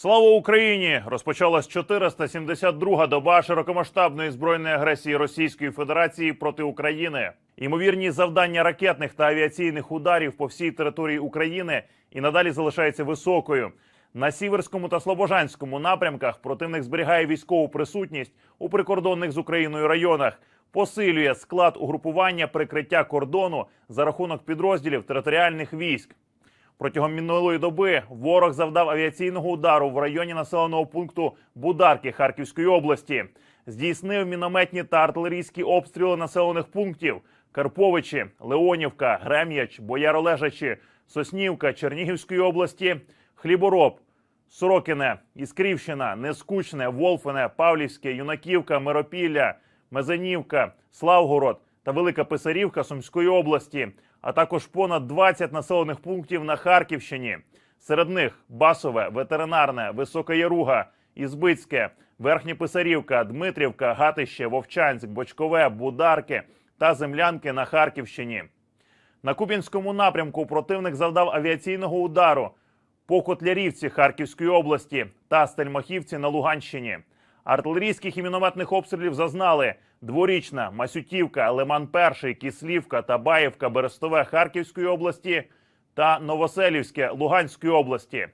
Слава Україні! Розпочалась 472-га доба широкомасштабної збройної агресії Російської Федерації проти України. Ймовірні завдання ракетних та авіаційних ударів по всій території України і надалі залишаються високою. На сіверському та слобожанському напрямках противник зберігає військову присутність у прикордонних з Україною районах, посилює склад угрупування прикриття кордону за рахунок підрозділів територіальних військ. Протягом минулої доби ворог завдав авіаційного удару в районі населеного пункту Бударки Харківської області. Здійснив мінометні та артилерійські обстріли населених пунктів Карповичі, Леонівка, Грем'яч, Бояролежачі, Соснівка Чернігівської області, Хлібороб, Сорокине, Іскрівщина, Нескучне, Волфине, Павлівське, Юнаківка, Миропілля, Мезенівка, Славгород та Велика Писарівка Сумської області, а також понад 20 населених пунктів на Харківщині. Серед них Басове, Ветеринарне, Висока Яруга, Ізбицьке, Верхня Писарівка, Дмитрівка, Гатище, Вовчанськ, Бочкове, Бударки та Землянки на Харківщині. На Куп'янському напрямку противник завдав авіаційного удару по Котлярівці Харківської області та Стельмахівці на Луганщині. Артилерійських і мінометних обстрілів зазнали Дворічна, Масютівка, Лиман Перший, Кислівка, Табаївка, Берестове Харківської області та Новоселівське Луганської області.